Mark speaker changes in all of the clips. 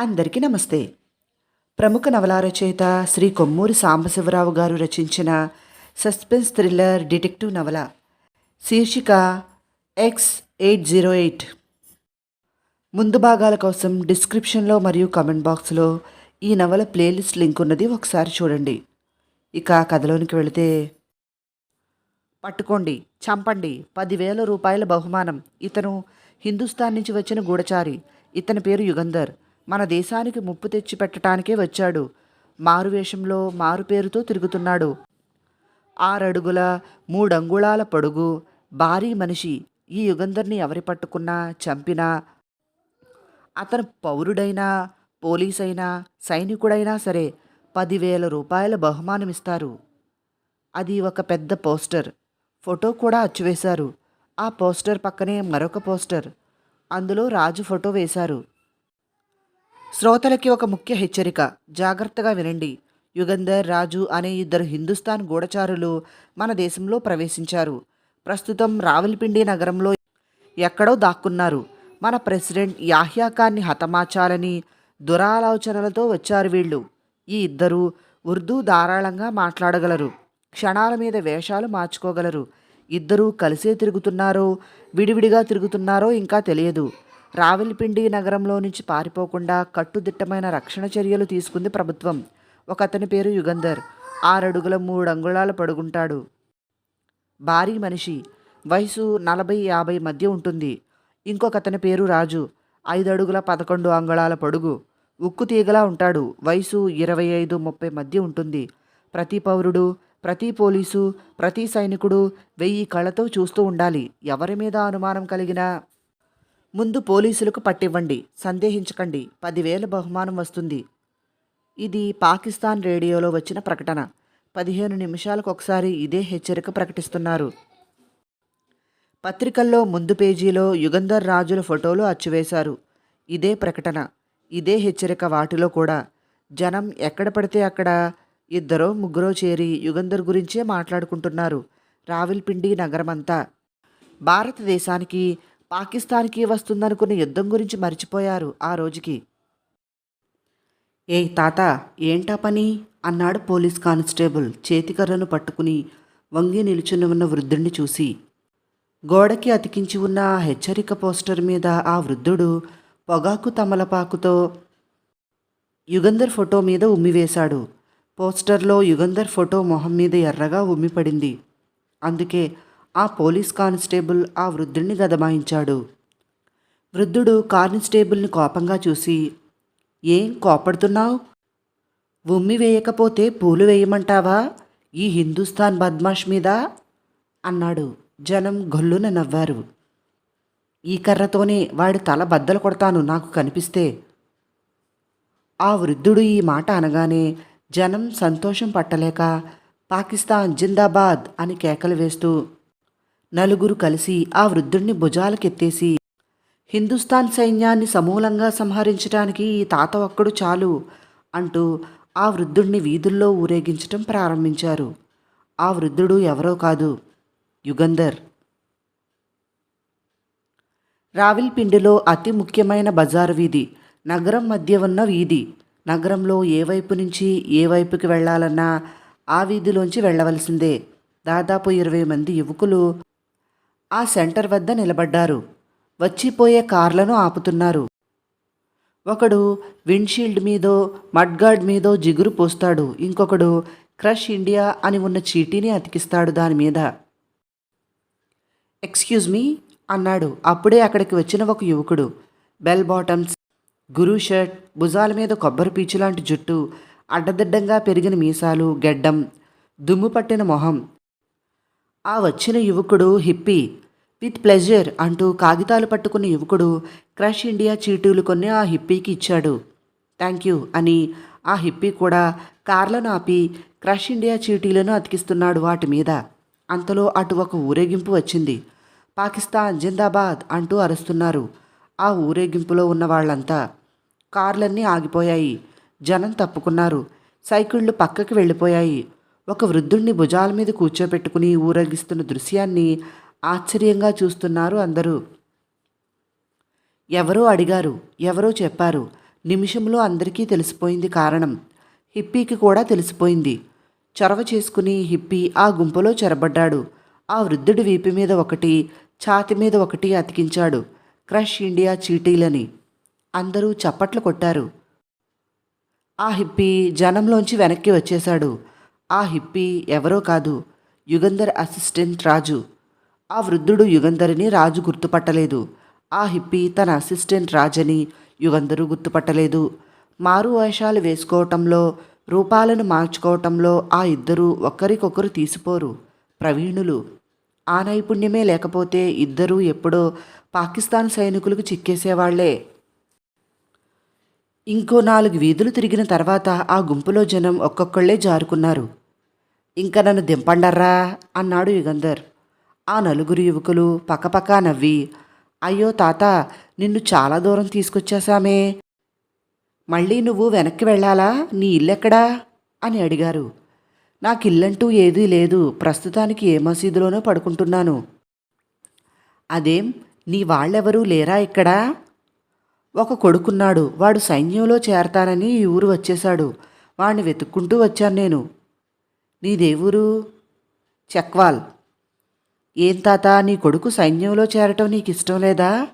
Speaker 1: అందరికీ నమస్తే. ప్రముఖ నవలా రచయిత శ్రీ కొమ్మూరి సాంబశివరావు గారు రచించిన సస్పెన్స్ థ్రిల్లర్ డిటెక్టివ్ నవల శీర్షిక ఎక్స్ ఎయిట్ జీరో ఎయిట్. ముందు భాగాల కోసం డిస్క్రిప్షన్లో మరియు కమెంట్ బాక్స్లో ఈ నవల ప్లేలిస్ట్ లింక్ ఉన్నది ఒకసారి చూడండి. ఇక కథలోనికి వెళితే పట్టుకోండి చంపండి పదివేల రూపాయల బహుమానం. ఇతను హిందుస్థాన్ నుంచి వచ్చిన గూఢచారి. ఇతని పేరు యుగంధర్. మన దేశానికి ముప్పు తెచ్చి పెట్టడానికే వచ్చాడు. మారువేషంలో మారుపేరుతో తిరుగుతున్నాడు. ఆరడుగుల మూడంగుళాల పొడుగు భారీ మనిషి ఈ యుగంధర్ని ఎవరి పట్టుకున్నా చంపినా అతను పౌరుడైనా పోలీసైనా సైనికుడైనా సరే పదివేల రూపాయల బహుమానం ఇస్తారు అది ఒక పెద్ద పోస్టర్. ఫోటో కూడా అచ్చువేశారు. ఆ పోస్టర్ పక్కనే మరొక పోస్టర్. అందులో రాజు ఫోటో వేశారు. శ్రోతలకి ఒక ముఖ్య హెచ్చరిక. జాగ్రత్తగా వినండి. యుగంధర్ రాజు అనే ఇద్దరు హిందుస్థాన్ గూఢచారులు మన దేశంలో ప్రవేశించారు. ప్రస్తుతం రావులపిండి నగరంలో ఎక్కడో దాక్కున్నారు. మన ప్రెసిడెంట్ యాహ్యాఖాన్ని హతమార్చాలని దురాలోచనలతో వచ్చారు వీళ్ళు. ఈ ఇద్దరు ఉర్దూ ధారాళంగా మాట్లాడగలరు. క్షణాల మీద వేషాలు మార్చుకోగలరు. ఇద్దరూ కలిసే తిరుగుతున్నారో విడివిడిగా తిరుగుతున్నారో ఇంకా తెలియదు. రావెల్పిండి నగరంలో నుంచి పారిపోకుండా కట్టుదిట్టమైన రక్షణ చర్యలు తీసుకుంది ప్రభుత్వం. ఒక అతని పేరు యుగంధర్. ఆరడుగుల మూడు అంగుళాల పడుగుంటాడు. భారీ మనిషి. వయసు నలభై యాభై మధ్య ఉంటుంది. ఇంకొక అతని పేరు రాజు. ఐదు అడుగుల పదకొండు అంగుళాల పొడుగు. ఉక్కు తీగలా ఉంటాడు. వయసు ఇరవై ఐదు ముప్పై మధ్య ఉంటుంది. ప్రతి పౌరుడు ప్రతి పోలీసు ప్రతి సైనికుడు వెయ్యి కళ్ళతో చూస్తూ ఉండాలి. ఎవరి మీద అనుమానం కలిగినా ముందు పోలీసులకు పట్టివ్వండి సందేహించకండి. పదివేల బహుమానం వస్తుంది. ఇది పాకిస్తాన్ రేడియోలో వచ్చిన ప్రకటన. పదిహేను నిమిషాలకు ఒకసారి ఇదే హెచ్చరిక ప్రకటిస్తున్నారు. పత్రికల్లో ముందు పేజీలో యుగంధర్ రాజుల ఫోటోలు అచ్చువేశారు. ఇదే ప్రకటన. ఇదే హెచ్చరిక వాటిలో కూడా. జనం ఎక్కడ పడితే అక్కడ ఇద్దరో ముగ్గురో చేరి యుగంధర్ గురించే మాట్లాడుకుంటున్నారు. రావిల్పిండి నగరమంతా. భారతదేశానికి పాకిస్తాన్కి వస్తుందనుకున్న యుద్ధం గురించి మర్చిపోయారు ఆ రోజుకి. ఏ తాత ఏంటా పని? అన్నాడు పోలీస్ కానిస్టేబుల్ చేతికర్రను పట్టుకుని వంగి నిలుచుని ఉన్న వృద్ధుణ్ణి చూసి. గోడకి అతికించి ఉన్న ఆ హెచ్చరిక పోస్టర్ మీద ఆ వృద్ధుడు పొగాకు తమలపాకుతో యుగంధర్ ఫోటో మీద ఉమ్మివేశాడు పోస్టర్లో యుగంధర్ ఫోటో మొహం మీద ఎర్రగా ఉమ్మిపడింది అందుకే ఆ పోలీస్ కానిస్టేబుల్ ఆ వృద్ధుడిని గదమాయించాడు. వృద్ధుడు కానిస్టేబుల్ని కోపంగా చూసి ఏం కోపడుతున్నావు? ఉమ్మి వేయకపోతే పూలు వేయమంటావా? ఈ హిందుస్థాన్ బద్మాష్ మీద? అన్నాడు. జనం గొల్లున నవ్వారు. ఈ కర్రతోనే వాడి తల బద్దలు కొడతాను నాకు కనిపిస్తే. ఆ వృద్ధుడు ఈ మాట అనగానే జనం సంతోషం పట్టలేక పాకిస్తాన్ జిందాబాద్ అని కేకలు వేస్తూ నలుగురు కలిసి ఆ వృద్ధుణ్ణి భుజాలకెత్తేసి హిందుస్థాన్ సైన్యాన్ని సమూలంగా సంహరించడానికి ఈ తాత ఒక్కడు చాలు అంటూ ఆ వృద్ధుణ్ణి వీధుల్లో ఊరేగించటం ప్రారంభించారు. ఆ వృద్ధుడు ఎవరో కాదు యుగంధర్. రావిల్పిండిలో అతి ముఖ్యమైన బజారు వీధి నగరం మధ్య ఉన్న వీధి. నగరంలో ఏ వైపు నుంచి ఏ వైపుకి వెళ్ళాలన్నా ఆ వీధిలోంచి వెళ్ళవలసిందే. దాదాపు ఇరవై మంది యువకులు ఆ సెంటర్ వద్ద నిలబడ్డారు. వచ్చిపోయే కార్లను ఆపుతున్నారు. ఒకడు విండ్షీల్డ్ మీదో మడ్గార్డ్ మీదో జిగురు పోస్తాడు. ఇంకొకడు క్రష్ ఇండియా అని ఉన్న చీటీని అతికిస్తాడు దాని మీద. ఎక్స్క్యూజ్ మీ అన్నాడు. అప్పుడే అక్కడికి వచ్చిన ఒక యువకుడు. బెల్ బాటమ్స్ గురు షర్ట్ భుజాల మీద కొబ్బరి పీచు లాంటి జుట్టు అడ్డదిడ్డంగా పెరిగిన మీసాలు గెడ్డం దుమ్ము పట్టిన మొహం ఆ వచ్చిన యువకుడు హిప్పీ విత్ ప్లెజర్ అంటూ కాగితాలు పట్టుకున్న యువకుడు క్రష్ ఇండియా చీటీలు కొన్ని ఆ హిప్పీకి ఇచ్చాడు. థ్యాంక్ యూ అని ఆ హిప్పీ కూడా కార్లను ఆపి క్రష్ ఇండియా చీటీలను అతికిస్తున్నాడు వాటి మీద. అంతలో అటు ఒక ఊరేగింపు వచ్చింది. పాకిస్తాన్ జిందాబాద్ అంటూ అరుస్తున్నారు ఆ ఊరేగింపులో ఉన్న వాళ్ళంతా. కార్లన్నీ ఆగిపోయాయి. జనం తప్పుకున్నారు. సైకిళ్ళు పక్కకి వెళ్ళిపోయాయి. ఒక వృద్ధుణ్ణి భుజాల మీద కూర్చోబెట్టుకుని ఊరేగిస్తున్న దృశ్యాన్ని ఆశ్చర్యంగా చూస్తున్నారు అందరూ. ఎవరో అడిగారు ఎవరో చెప్పారు. నిమిషంలో అందరికీ తెలిసిపోయింది కారణం. హిప్పీకి కూడా తెలిసిపోయింది. చొరవ చేసుకుని హిప్పీ ఆ గుంపులో చెరబడ్డాడు. ఆ వృద్ధుడి వీపు మీద ఒకటి ఛాతి మీద ఒకటి అతికించాడు. Crush India చీటీలని. అందరూ చప్పట్లు కొట్టారు. ఆ హిప్పీ జనంలోంచి వెనక్కి వచ్చేశాడు. ఆ హిప్పీ ఎవరో కాదు యుగంధర్ అసిస్టెంట్ రాజు. ఆ వృద్ధుడు యుగంధర్ని రాజు గుర్తుపట్టలేదు. ఆ హిప్పీ తన అసిస్టెంట్ రాజని యుగంధరు గుర్తుపట్టలేదు. మారు వేషాలు వేసుకోవటంలో రూపాలను మార్చుకోవటంలో ఆ ఇద్దరూ ఒకరికొకరు తీసిపోరు ప్రవీణులు. ఆ నైపుణ్యమే లేకపోతే ఇద్దరూ ఎప్పుడో పాకిస్తాన్ సైనికులకు చిక్కేసేవాళ్ళే. ఇంకో నాలుగు వీధులు తిరిగిన తర్వాత ఆ గుంపులో జనం ఒక్కొక్కళ్ళే జారుకున్నారు. ఇంకా నన్ను దింపండర్రా అన్నాడు యుగంధర్. ఆ నలుగురు యువకులు పక్కపక్క నవ్వి అయ్యో తాత నిన్ను చాలా దూరం తీసుకొచ్చేశామే. మళ్ళీ నువ్వు వెనక్కి వెళ్ళాలా? నీ ఇల్లెక్కడా? అని అడిగారు. నాకు ఇల్లంటూ ఏదీ లేదు. ప్రస్తుతానికి ఏ మసీదులోనో పడుకుంటున్నాను. అదేం? నీ వాళ్ళెవరూ లేరా ఇక్కడ? ఒక కొడుకున్నాడు. వాడు సైన్యంలో చేరతానని ఈ ఊరు వచ్చేశాడు. వాడిని వెతుక్కుంటూ వచ్చాను నేను. నీదేవూరు? చక్వాల్. ఏం తాత నీ కొడుకు సైన్యంలో చేరటం నీకు ఇష్టం లేదా?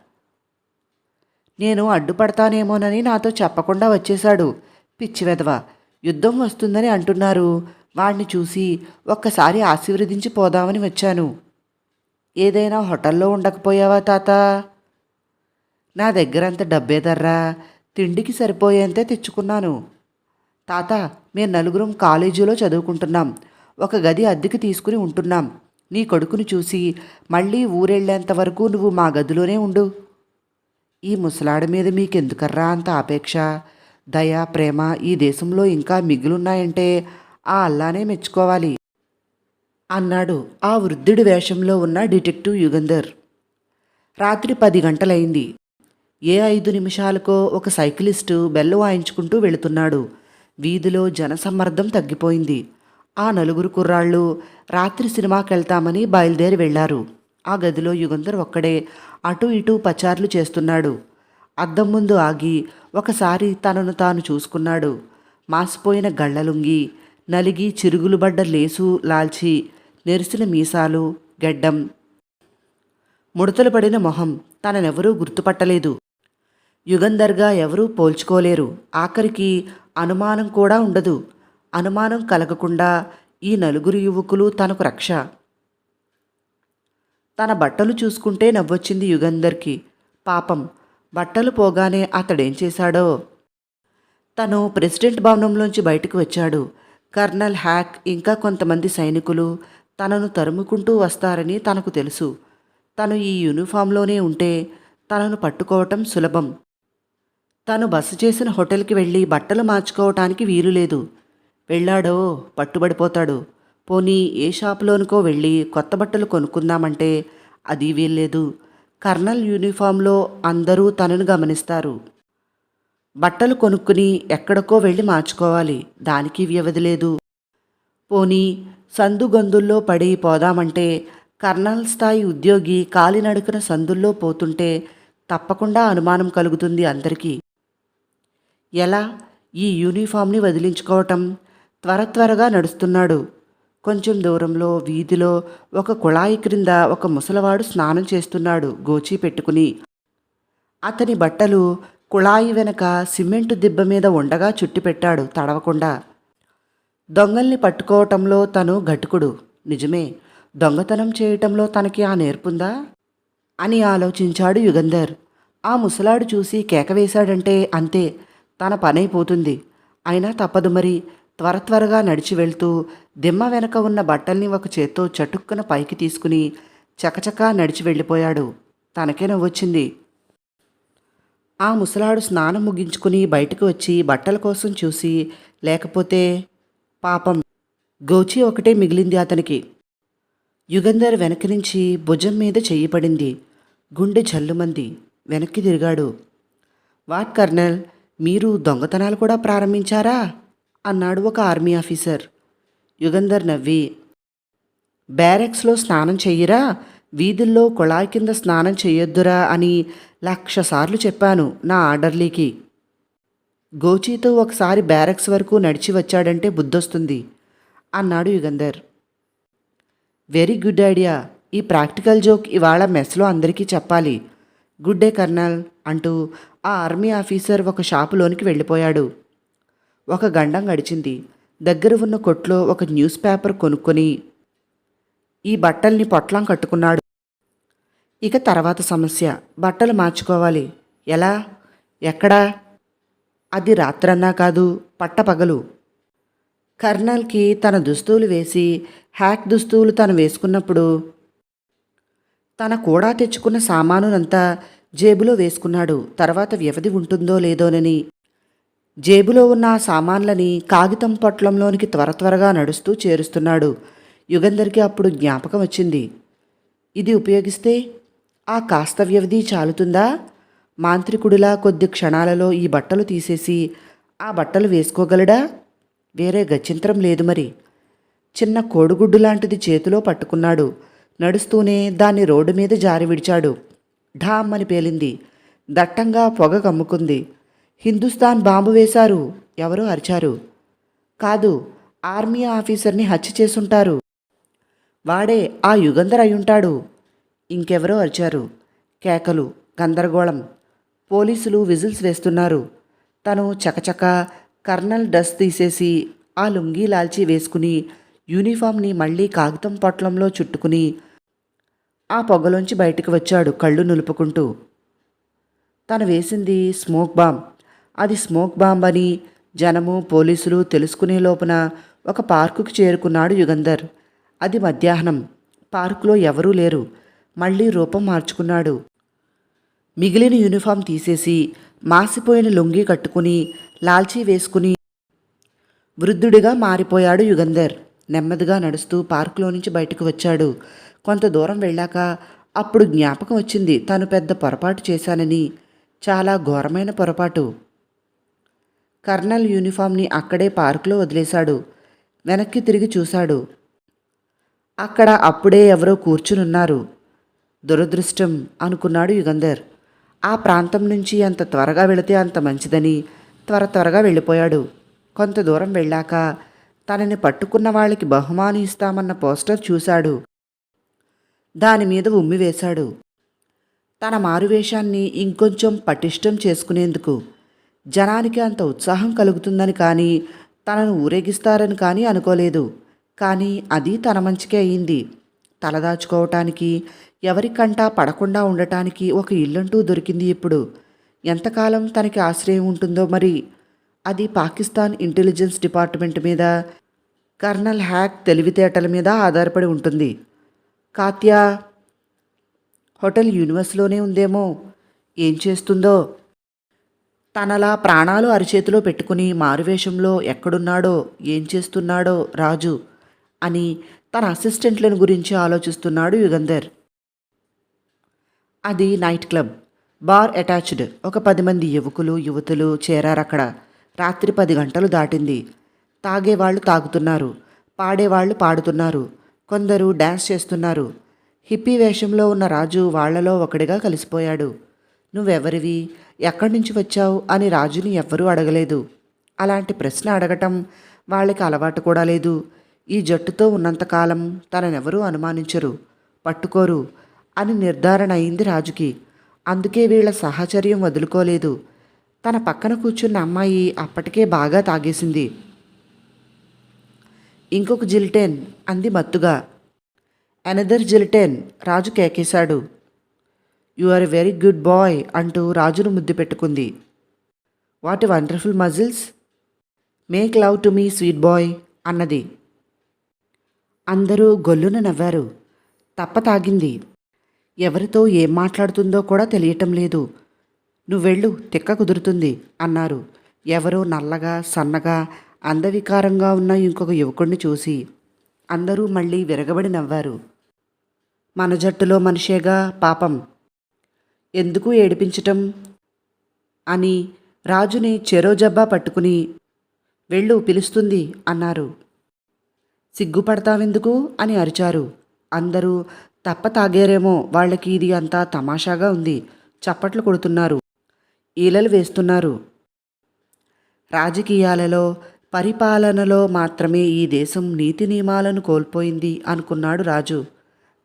Speaker 1: నేను అడ్డుపడతానేమోనని నాతో చెప్పకుండా వచ్చేశాడు. పిచ్చి వెధవ యుద్ధం వస్తుందని అంటున్నారు. వాణ్ణి చూసి ఒక్కసారి ఆశీర్వదించి పోదామని వచ్చాను. ఏదైనా హోటల్లో ఉండకపోయావా తాత? నా దగ్గర అంత డబ్బేదర్రా తిండికి సరిపోయేంతే తెచ్చుకున్నాను. తాత మేము నలుగురం కాలేజీలో చదువుకుంటున్నాం. ఒక గది అద్దెకి తీసుకుని ఉంటున్నాం. నీ కొడుకుని చూసి మళ్ళీ ఊరెళ్ళేంత వరకు నువ్వు మా గదిలోనే ఉండు. ఈ ముసలాడ మీద మీకెందుకర్రా అంత ఆపేక్ష? దయ ప్రేమ ఈ దేశంలో ఇంకా మిగిలున్నాయంటే ఆ అల్లానే మెచ్చుకోవాలి. అన్నాడు ఆ వృద్ధుడి వేషంలో ఉన్న డిటెక్టివ్ యుగంధర్. రాత్రి పది గంటలైంది. ఏ ఐదు నిమిషాలకో ఒక సైకిలిస్టు బెల్లు వాయించుకుంటూ వెళుతున్నాడు. వీధిలో జనసమ్మర్దం తగ్గిపోయింది. ఆ నలుగురు కుర్రాళ్ళు రాత్రి సినిమాకి వెళ్తామని బయలుదేరి వెళ్ళారు. ఆ గదిలో యుగంధర్ ఒక్కడే అటు ఇటు పచార్లు చేస్తున్నాడు. అద్దం ముందు ఆగి ఒకసారి తనను తాను చూసుకున్నాడు. మాసిపోయిన గళ్ళలుంగి నలిగి చిరుగులు బడ్డ లేసు లాల్చి నెరిసిన మీసాలు గెడ్డం. ముడతలు పడిన మొహం తననెవరూ గుర్తుపట్టలేదు. యుగంధర్గా ఎవరూ పోల్చుకోలేరు. ఆఖరికి అనుమానం కూడా ఉండదు. అనుమానం కలగకుండా ఈ నలుగురు యువకులు తనకు రక్ష. తన బట్టలు చూసుకుంటే నవ్వొచ్చింది యుగంధర్కి. పాపం బట్టలు పోగానే అతడేం చేశాడో? తను ప్రెసిడెంట్ భవనంలోంచి బయటకు వచ్చాడు. కర్నల్ హ్యాక్ ఇంకా కొంతమంది సైనికులు తనను తరుముకుంటూ వస్తారని తనకు తెలుసు. తను ఈ యూనిఫామ్లోనే ఉంటే తనను పట్టుకోవటం సులభం. తను బస చేసిన హోటల్కి వెళ్ళి బట్టలు మార్చుకోవటానికి వీలు లేదు. వెళ్ళాడో పట్టుబడిపోతాడు. పోనీ ఏ షాపులోనికో వెళ్ళి కొత్త బట్టలు కొనుక్కుందామంటే అది వీల్లేదు. కర్నల్ యూనిఫామ్లో అందరూ తనను గమనిస్తారు. బట్టలు కొనుక్కుని ఎక్కడికో వెళ్ళి మార్చుకోవాలి. దానికి వ్యవధి లేదు. పోనీ సందు గొందుల్లో పడి పోదామంటే కర్నల్ స్థాయి ఉద్యోగి కాలినడుకున సందుల్లో పోతుంటే తప్పకుండా అనుమానం కలుగుతుంది అందరికీ. ఎలా? ఈ యూనిఫామ్ని వదిలించుకోవటం? త్వర త్వరగా నడుస్తున్నాడు. కొంచెం దూరంలో వీధిలో ఒక కుళాయి క్రింద ఒక ముసలవాడు స్నానం చేస్తున్నాడు గోచి పెట్టుకుని. అతని బట్టలు కుళాయి వెనక సిమెంటు దిబ్బ మీద ఉండగా చుట్టిపెట్టాడు తడవకుండా. దొంగల్ని పట్టుకోవటంలో తను ఘటుకుడు. నిజమే దొంగతనం చేయటంలో తనకి ఆ నేర్పుందా? అని ఆలోచించాడు యుగంధర్. ఆ ముసలాడు చూసి కేక వేశాడంటే అంతే. తన పనైపోతుంది. అయినా తప్పదు మరి. త్వర త్వరగా నడిచి వెళ్తూ దిమ్మ వెనక ఉన్న బట్టల్ని ఒక చేత్తో చటుక్కున పైకి తీసుకుని చకచకా నడిచి వెళ్ళిపోయాడు. తనకే నవ్వొచ్చింది. ఆ ముసలాడు స్నానం ముగించుకుని బయటకు వచ్చి బట్టల కోసం చూసి లేకపోతే పాపం గోచి ఒకటే మిగిలింది అతనికి. యుగంధర్ వెనక్కి నుంచి భుజం మీద చెయ్యి పడింది. గుండె జల్లుమంది. వెనక్కి తిరిగాడు. What colonel? మీరు దొంగతనాలు కూడా ప్రారంభించారా? అన్నాడు ఒక ఆర్మీ ఆఫీసర్. యుగంధర్ నవ్వి. బ్యారెక్స్లో స్నానం చెయ్యరా? వీధుల్లో కుళాయి కింద స్నానం చెయ్యొద్దురా అని లక్ష సార్లు చెప్పాను నా ఆర్డర్లీకి. గోచీతో ఒకసారి బ్యారెక్స్ వరకు నడిచి వచ్చాడంటే బుద్ధొస్తుంది అన్నాడు యుగంధర్. Very good idea. ఈ ప్రాక్టికల్ జోక్ ఇవాళ మెస్లో అందరికీ చెప్పాలి. గుడ్ డే కర్నల్ అంటూ ఆ ఆర్మీ ఆఫీసర్ ఒక షాపులోనికి వెళ్ళిపోయాడు. ఒక గండం గడిచింది. దగ్గర ఉన్న కొట్లో ఒక న్యూస్ పేపర్ కొనుక్కొని ఈ బట్టల్ని పొట్లం కట్టుకున్నాడు. ఇక తర్వాత సమస్య. బట్టలు మార్చుకోవాలి. ఎలా? ఎక్కడా? అది రాత్రన్నా కాదు పట్టపగలు కర్నల్కి తన దుస్తువులు వేసి హ్యాక్ దుస్తువులు తను వేసుకున్నప్పుడు తన కూడా తెచ్చుకున్న సామానునంతా జేబులో వేసుకున్నాడు. తర్వాత వ్యవధి ఉంటుందో లేదోనని. జేబులో ఉన్న ఆ సామాన్లని కాగితం పొట్లంలోనికి త్వర త్వరగా నడుస్తూ చేరుస్తున్నాడు. యుగంధర్కి అప్పుడు జ్ఞాపకం వచ్చింది. ఇది ఉపయోగిస్తే ఆ కాస్త వ్యవధి చాలుతుందా? మాంత్రికుడిలా కొద్ది క్షణాలలో ఈ బట్టలు తీసేసి ఆ బట్టలు వేసుకోగలడా? వేరే గచ్చింతరం లేదు మరి. చిన్న కోడిగుడ్డు లాంటిది చేతిలో పట్టుకున్నాడు. నడుస్తూనే దాన్ని రోడ్డు మీద జారి విడిచాడు. ఢామ్ అని పేలింది. దట్టంగా పొగ కమ్ముకుంది. హిందుస్థాన్ బాంబు వేశారు. ఎవరో అరిచారు. కాదు ఆర్మీ ఆఫీసర్ని హత్య చేసుంటారు. వాడే ఆ యుగంధర్ అయ్యుంటాడు. ఇంకెవరో అరిచారు. కేకలు గందరగోళం. పోలీసులు విజిల్స్ వేస్తున్నారు. తను చకచక కర్నల్ డ్రెస్ తీసేసి ఆ లుంగీ లాల్చి వేసుకుని యూనిఫామ్ని మళ్ళీ కాగితం పొట్లంలో చుట్టుకుని ఆ పొగలోంచి బయటికి వచ్చాడు కళ్ళు నులుపుకుంటూ. తను వేసింది స్మోక్ బాంబ్. అది స్మోక్ బాంబ్ అని జనము పోలీసులు తెలుసుకునే లోపున ఒక పార్కుకు చేరుకున్నాడు యుగంధర్. అది మధ్యాహ్నం. పార్కులో ఎవరూ లేరు. మళ్ళీ రూపం మార్చుకున్నాడు. మిగిలిన యూనిఫామ్ తీసేసి మాసిపోయిన లుంగీ కట్టుకుని లాల్చీ వేసుకుని వృద్ధుడిగా మారిపోయాడు యుగంధర్. నెమ్మదిగా నడుస్తూ పార్కులో నుంచి బయటకు వచ్చాడు. కొంత దూరం వెళ్ళాక అప్పుడు జ్ఞాపకం వచ్చింది తాను పెద్ద పొరపాటు చేశానని. చాలా ఘోరమైన పొరపాటు. కర్నల్ యూనిఫామ్ని అక్కడే పార్కులో వదిలేశాడు. వెనక్కి తిరిగి చూశాడు. అక్కడ అప్పుడే ఎవరో కూర్చునున్నారు. దురదృష్టం అనుకున్నాడు యుగంధర్. ఆ ప్రాంతం నుంచి అంత త్వరగా వెళితే అంత మంచిదని త్వర త్వరగా వెళ్ళిపోయాడు. కొంత దూరం వెళ్ళాక తనని పట్టుకున్న వాళ్ళకి బహుమానం ఇస్తామన్న పోస్టర్ చూశాడు. దాని మీద ఉమ్మి తన మారువేషాన్ని ఇంకొంచెం పటిష్టం చేసుకునేందుకు జనానికి అంత ఉత్సాహం కలుగుతుందని కానీ తనను ఊరేగిస్తారని కానీ అనుకోలేదు. కానీ అది తన మంచికే అయింది. తలదాచుకోవటానికి ఎవరికంటా పడకుండా ఉండటానికి ఒక ఇల్లంటూ దొరికింది ఇప్పుడు. ఎంతకాలం తనకి ఆశ్రయం ఉంటుందో మరి? అది పాకిస్తాన్ ఇంటెలిజెన్స్ డిపార్ట్మెంట్ మీద కర్నల్ హ్యాక్ తెలివితేటల మీద ఆధారపడి ఉంటుంది. కాత్యా హోటల్ యూనివర్స్లోనే ఉందేమో. ఏం చేస్తుందో? తనలా ప్రాణాలు అరిచేతిలో పెట్టుకుని మారువేషంలో ఎక్కడున్నాడో ఏం చేస్తున్నాడో రాజు అని తన అసిస్టెంట్లను గురించి ఆలోచిస్తున్నాడు యుగంధర్. అది నైట్ క్లబ్. Bar attached. ఒక పది మంది యువకులు యువతులు చేరారక్కడ రాత్రి పది గంటలు దాటింది. తాగేవాళ్ళు తాగుతున్నారు. పాడేవాళ్ళు పాడుతున్నారు. కొందరు డ్యాన్స్ చేస్తున్నారు. హిప్పీ వేషంలో ఉన్న రాజు వాళ్ళలో ఒకడిగా కలిసిపోయాడు. నువ్వెవరివి? ఎక్కడి నుంచి వచ్చావు? అని రాజుని ఎవ్వరూ అడగలేదు. అలాంటి ప్రశ్న అడగటం వాళ్ళకి అలవాటు కూడా లేదు. ఈ జట్టుతో ఉన్నంతకాలం తననెవరూ అనుమానించరు. పట్టుకోరు అని నిర్ధారణ అయింది రాజుకి. అందుకే వీళ్ళ సాహచర్యం వదులుకోలేదు. తన పక్కన కూర్చున్న అమ్మాయి అప్పటికే బాగా తాగేసింది. ఇంకొక జిల్టెన్ అంది మత్తుగా. అనదర్ జిల్టెన్ Raju కేకేశాడు. You are a very good boy అంటూ రాజును ముద్దు పెట్టుకుంది. What wonderful muscles make love to me sweet boy అన్నది. అందరూ గొల్లున నవ్వారు. తప్ప తాగింది. ఎవరితో ఏం మాట్లాడుతుందో కూడా తెలియటం లేదు. నువ్వెళ్ళు తిక్క కుదురుతుంది అన్నారు. ఎవరో నల్లగా సన్నగా అందవికారంగా ఉన్న ఇంకొక యువకుడిని చూసి అందరూ మళ్ళీ విరగబడి నవ్వారు. మన జట్టులో మనిషేగా పాపం. ఎందుకు ఏడిపించటం? అని రాజుని చెరో జబ్బా పట్టుకుని వెళ్ళు పిలుస్తుంది అన్నారు. సిగ్గుపడతావెందుకు? అని అరిచారు. అందరూ తప్ప తాగారేమో వాళ్ళకి ఇది అంతా తమాషాగా ఉంది చప్పట్లు కొడుతున్నారు ఈలలు వేస్తున్నారు. రాజకీయాలలో పరిపాలనలో మాత్రమే ఈ దేశం నీతి నియమాలను కోల్పోయింది అనుకున్నాడు రాజు.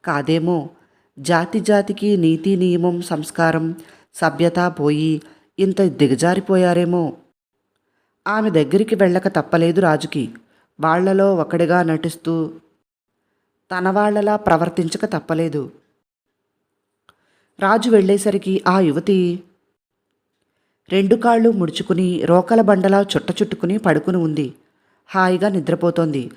Speaker 1: కాదేమో జాతి జాతికి నీతి నియమం సంస్కారం సభ్యత పోయి ఇంత దిగజారిపోయారేమో. ఆమె దగ్గరికి వెళ్ళక తప్పలేదు రాజుకి. వాళ్ళలో ఒకడిగా నటిస్తూ తన వాళ్ళలా ప్రవర్తించక తప్పలేదు. రాజు వెళ్ళేసరికి ఆ యువతి రెండు కాళ్ళు ముడుచుకుని రోకల బండలా చుట్ట చుట్టుకుని పడుకుని ఉంది. హాయిగా నిద్రపోతోంది.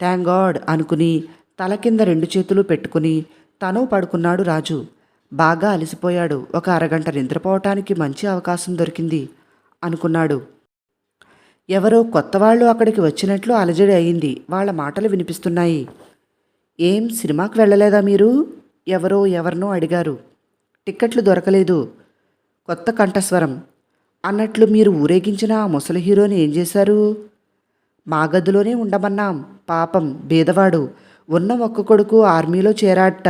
Speaker 1: థ్యాంక్ గాడ్ అనుకుని తల కింద రెండు చేతులు పెట్టుకుని తను పడుకున్నాడు రాజు. బాగా అలసిపోయాడు. ఒక అరగంట నిద్రపోవటానికి మంచి అవకాశం దొరికింది అనుకున్నాడు. ఎవరో కొత్త వాళ్ళు అక్కడికి వచ్చినట్లు అలజడి అయింది. వాళ్ళ మాటలు వినిపిస్తున్నాయి. ఏం సినిమాకి వెళ్ళలేదా మీరు? ఎవరో ఎవరినో అడిగారు. టిక్కెట్లు దొరకలేదు. కొత్త కంఠస్వరం. అన్నట్లు మీరు ఊరేగించిన ఆ ముసలి హీరోని ఏం చేశారు? మా గదిలోనే ఉండమన్నాం. పాపం బీదవాడు. ఉన్న ఒక్క కొడుకు ఆర్మీలో చేరాట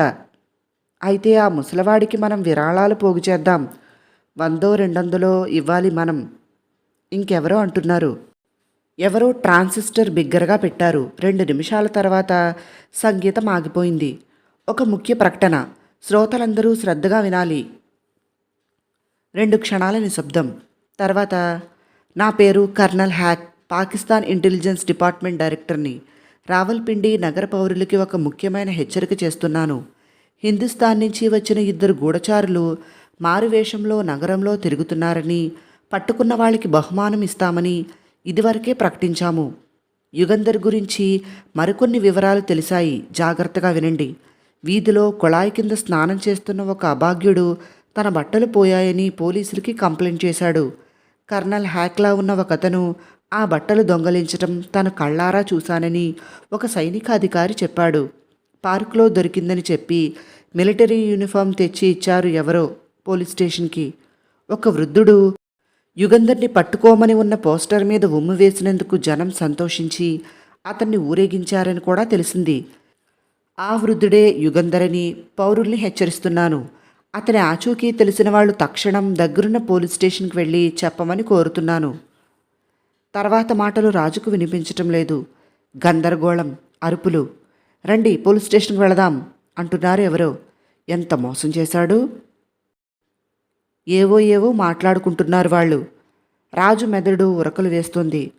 Speaker 1: అయితే ఆ ముసలివాడికి మనం విరాళాలు పోగు చేద్దాం. వందో రెండొందలో ఇవ్వాలి మనం. ఇంకెవరో అంటున్నారు. ఎవరో ట్రాన్సిస్టర్ బిగ్గరగా పెట్టారు. రెండు నిమిషాల తర్వాత సంగీతం ఆగిపోయింది. ఒక ముఖ్య ప్రకటన. శ్రోతలందరూ శ్రద్ధగా వినాలి. రెండు క్షణాల నిశ్శబ్దం తర్వాత నా పేరు colonel Hack Pakistan intelligence department డైరెక్టర్ని. రావల్పిండి నగర పౌరులకి ఒక ముఖ్యమైన హెచ్చరిక చేస్తున్నాను. హిందుస్థాన్ నుంచి వచ్చిన ఇద్దరు గూఢచారులు మారువేషంలో నగరంలో తిరుగుతున్నారని పట్టుకున్న వాళ్ళకి బహుమానం ఇస్తామని ఇదివరకే ప్రకటించాము. యుగంధర్ గురించి మరికొన్ని వివరాలు తెలిసాయి. జాగ్రత్తగా వినండి. వీధిలో కుళాయి కింద స్నానం చేస్తున్న ఒక అభాగ్యుడు తన బట్టలు పోయాయని పోలీసులకి కంప్లైంట్ చేశాడు. కర్నల్ హ్యాక్లా ఉన్న ఒకతను ఆ బట్టలు దొంగలించటం తన కళ్ళారా చూశానని ఒక సైనికాధికారి చెప్పాడు. పార్కులో దొరికిందని చెప్పి మిలిటరీ యూనిఫామ్ తెచ్చి ఇచ్చారు ఎవరో పోలీస్ స్టేషన్కి. ఒక వృద్ధుడు యుగంధర్ని పట్టుకోమని ఉన్న పోస్టర్ మీద ఉమ్ము వేసినందుకు జనం సంతోషించి అతన్ని ఊరేగించారని కూడా తెలిసింది. ఆ వృద్ధుడే యుగంధరని పౌరుల్ని హెచ్చరిస్తున్నాను. అతని ఆచూకీ తెలిసిన వాళ్ళు తక్షణం దగ్గరున్న పోలీస్ స్టేషన్కి వెళ్ళి చెప్పమని కోరుతున్నాను. తర్వాత మాటలు రాజుకు వినిపించటం లేదు. గందరగోళం అరుపులు. రండి పోలీస్ స్టేషన్కి వెళదాం అంటున్నారు ఎవరో. ఎంత మోసం చేశాడు? ఏవో ఏవో మాట్లాడుకుంటున్నారు వాళ్ళు. రాజు మెదడు ఉరకలు వేస్తుంది.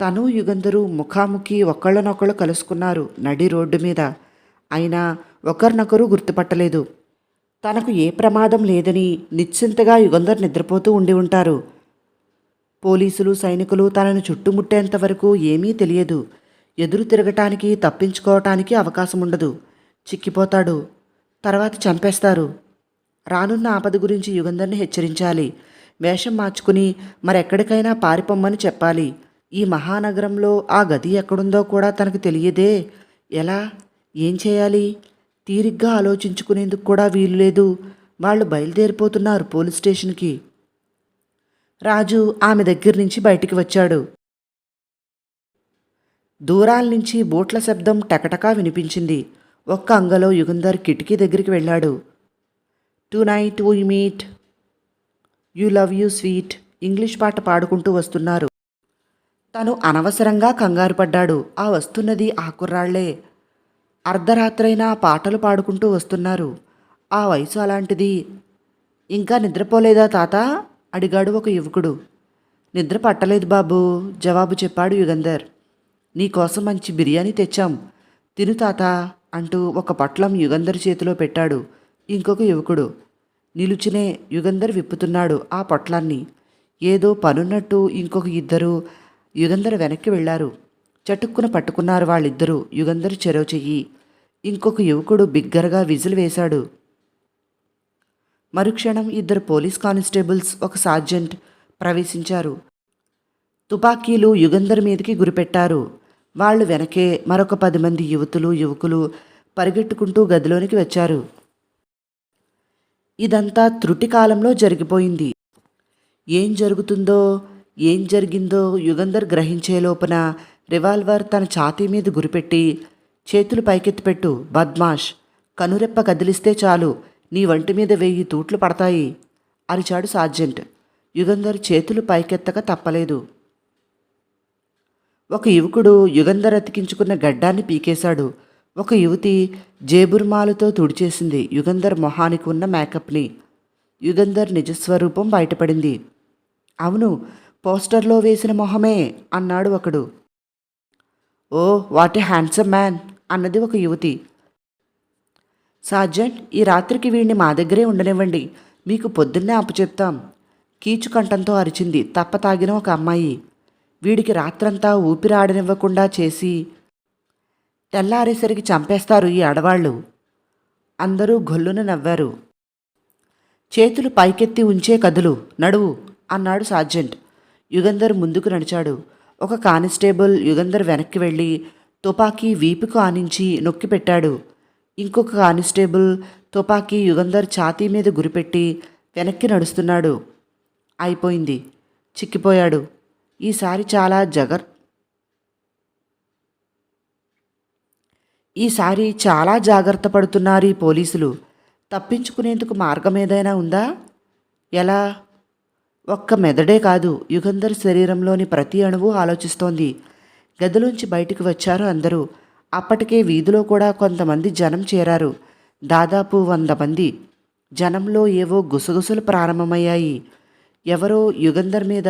Speaker 1: తను యుగంధరు ముఖాముఖి ఒకళ్ళనొకళ్ళు కలుసుకున్నారు నడి రోడ్డు మీద. అయినా ఒకరినొకరు గుర్తుపట్టలేదు. తనకు ఏ ప్రమాదం లేదని నిశ్చింతగా యుగంధర్ నిద్రపోతూ ఉండి ఉంటారు. పోలీసులు సైనికులు తనను చుట్టుముట్టేంత వరకు ఏమీ తెలియదు. ఎదురు తిరగటానికి తప్పించుకోవటానికి అవకాశం ఉండదు. చిక్కిపోతాడు. తర్వాత చంపేస్తారు. రానున్న ఆపద గురించి యుగంధర్ని హెచ్చరించాలి. వేషం మార్చుకుని మరెక్కడికైనా పారిపోమ్మని చెప్పాలి. ఈ మహానగరంలో ఆ గది ఎక్కడుందో కూడా తనకు తెలియదే. ఎలా? ఏం చేయాలి? తీరిగ్గా ఆలోచించుకునేందుకు కూడా వీలు లేదు. వాళ్ళు బయలుదేరిపోతున్నారు పోలీస్ స్టేషన్కి. రాజు ఆమె దగ్గర నుంచి బయటికి వచ్చాడు. దూరాల నుంచి బోట్ల శబ్దం టకటకా వినిపించింది. ఒక్క అంగలో యుగంధర్ కిటికీ దగ్గరికి వెళ్ళాడు. Tonight we meet. You love you sweet. English పాట పాడుకుంటూ వస్తున్నారు. తను అనవసరంగా కంగారు పడ్డాడు. ఆ వస్తున్నది ఆ కుర్రాళ్ళే. అర్ధరాత్రైనా పాటలు పాడుకుంటూ వస్తున్నారు. ఆ వయసు అలాంటిది. ఇంకా నిద్రపోలేదా తాత? అడిగాడు ఒక యువకుడు. నిద్ర పట్టలేదు బాబు జవాబు చెప్పాడు యుగంధర్. నీకోసం మంచి బిర్యానీ తెచ్చాం. తిను తాత అంటూ ఒక పట్లం యుగంధర్ చేతిలో పెట్టాడు ఇంకొక యువకుడు. నిలుచునే యుగంధర్ విప్పుతున్నాడు ఆ పొట్లాన్ని. ఏదో పనున్నట్టు ఇంకొక ఇద్దరు యుగంధర్ వెనక్కి వెళ్ళారు. చటుక్కున పట్టుకున్నారు వాళ్ళిద్దరూ యుగంధర్ చెరవ చెయ్యి. ఇంకొక యువకుడు బిగ్గరగా విజిల్ వేశాడు. మరుక్షణం ఇద్దరు పోలీస్ కానిస్టేబుల్స్ ఒక సార్జెంట్ ప్రవేశించారు. తుపాకీలు యుగంధర్ మీదకి గురిపెట్టారు. వాళ్ళు వెనకే మరొక పది మంది యువతులు యువకులు పరిగెట్టుకుంటూ గదిలోనికి వచ్చారు. ఇదంతా త్రుటి కాలంలో జరిగిపోయింది. ఏం జరుగుతుందో ఏం జరిగిందో యుగంధర్ గ్రహించే లోపల రివాల్వర్ తన ఛాతీ మీద గురిపెట్టి చేతులు పైకెత్తిపెట్టు బద్మాష్! కనురెప్ప కదిలిస్తే చాలు నీ వంటి మీద వెయ్యి తూట్లు పడతాయి! అరిచాడు సార్జెంట్. యుగంధర్ చేతులు పైకెత్తక తప్పలేదు. ఒక యువకుడు యుగంధర్ అతికించుకున్న గడ్డాన్ని పీకేశాడు. ఒక యువతి జేబుర్మాలతో తుడిచేసింది యుగంధర్ మొహానికి ఉన్న మేకప్ని. యుగంధర్ నిజస్వరూపం బయటపడింది. అవును పోస్టర్లో వేసిన మొహమే అన్నాడు ఒకడు. Oh what a handsome man! అన్నది ఒక యువతి. సార్జెంట్ ఈ రాత్రికి వీడిని మా దగ్గరే ఉండనివ్వండి. మీకు పొద్దున్నే అప్పచెప్తాం కీచుకంఠంతో అరిచింది తప్ప తాగిన ఒక అమ్మాయి. వీడికి రాత్రంతా ఊపిరాడనివ్వకుండా చేసి తెల్లారేసరికి చంపేస్తారు ఈ ఆడవాళ్ళు. అందరూ గొల్లున నవ్వారు. చేతులు పైకెత్తి ఉంచే కదులు నడువు అన్నాడు సార్జెంట్. యుగంధర్ ముందుకు నడిచాడు. ఒక కానిస్టేబుల్ యుగంధర్ వెనక్కి వెళ్ళి తుపాకీ వీపుకు ఆనించి నొక్కి పెట్టాడు. ఇంకొక కానిస్టేబుల్ తుపాకీ యుగంధర్ ఛాతీ మీద గురిపెట్టి వెనక్కి నడుస్తున్నాడు. అయిపోయింది. చిక్కిపోయాడు. ఈసారి చాలా జగర్ ఈసారి చాలా జాగ్రత్త పడుతున్నారు ఈ పోలీసులు. తప్పించుకునేందుకు మార్గం ఏదైనా ఉందా? ఎలా? ఒక్క మెదడే కాదు. యుగంధర్ శరీరంలోని ప్రతి అణువు ఆలోచిస్తోంది. గదిలోంచి బయటికి వచ్చారు అందరూ. అప్పటికే వీధిలో కూడా కొంతమంది జనం చేరారు. దాదాపు వంద మంది. జనంలో ఏవో గుసగుసలు ప్రారంభమయ్యాయి. ఎవరో యుగంధర్ మీద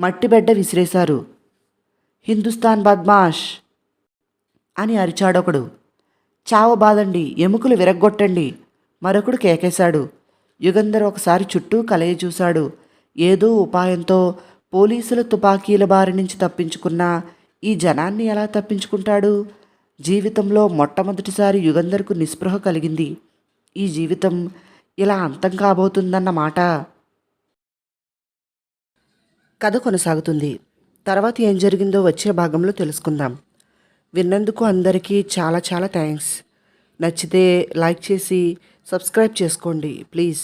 Speaker 1: మట్టిబెడ్డ విసిరేశారు. హిందుస్థాన్ బద్మాష్! అని అరిచాడొకడు. చావ బాదండి ఎముకలు విరగ్గొట్టండి! మరొకడు కేకేశాడు. యుగంధర్ ఒకసారి చుట్టూ కలయి చూశాడు. ఏదో ఉపాయంతో పోలీసుల తుపాకీల బారి నుంచి తప్పించుకున్న ఈ జనాన్ని ఎలా తప్పించుకుంటాడు? జీవితంలో మొట్టమొదటిసారి యుగంధర్కు నిస్పృహ కలిగింది. ఈ జీవితం ఇలా అంతం కాబోతుందన్న మాట. కథ కొనసాగుతుంది. తర్వాత ఏం జరిగిందో వచ్చే భాగంలో తెలుసుకుందాం. విన్నందుకు అందరికీ చాలా చాలా థ్యాంక్స్. నచ్చితే లైక్ చేసి సబ్స్క్రైబ్ చేసుకోండి ప్లీజ్.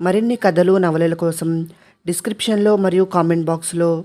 Speaker 1: మరిన్ని కథలు నవలల కోసం డిస్క్రిప్షన్లో మరియు కామెంట్ బాక్స్లో